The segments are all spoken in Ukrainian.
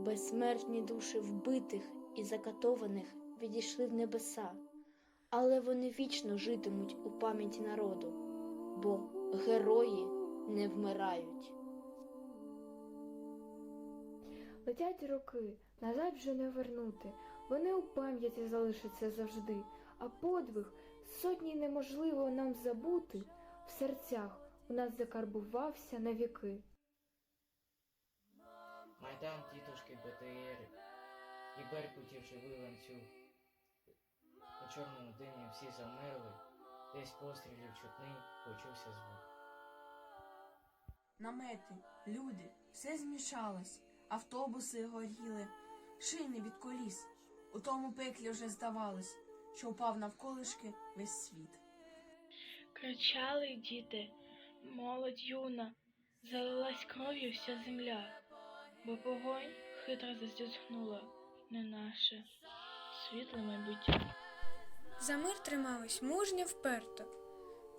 Безсмертні душі вбитих і закатованих відійшли в небеса, але вони вічно житимуть у пам'яті народу, бо герої не вмирають. Летять роки, назад вже не вернути. Вони у пам'яті залишаться завжди, а подвиг сотні неможливо нам забути. В серцях у нас закарбувався навіки. Майдан тітушки БТР і Беркутів живий ланцюг. У чорному димі всі замерли, десь пострілів чутний почувся звук. Намети, люди, все змішалось, автобуси горіли, шини від коліс. У тому пеклі вже здавалось, що впав навколишки весь світ. Кричали діти, молодь юна, залилась кров'ю вся земля, бо вогонь хитро зазіхнула не наше світле майбуття. За мир тримались мужньо вперто,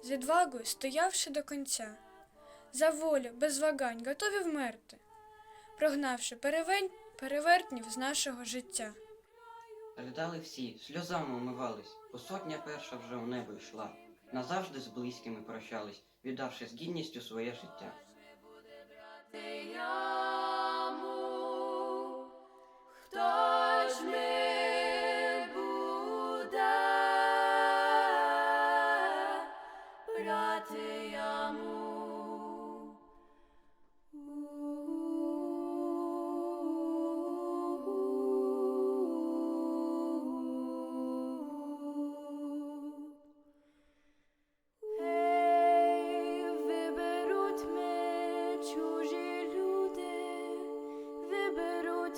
з відвагою стоявши до кінця, за волю без вагань готові вмерти, прогнавши перевень... перевертнів з нашого життя. Ридали всі, сльозами умивались, бо сотня перша вже у небо йшла. Назавжди з близькими прощались, віддавши з гідністю своє життя. Gloria te amo. Uh, uh, uh. Hej, wyberut me cudzi ludzie, wyberut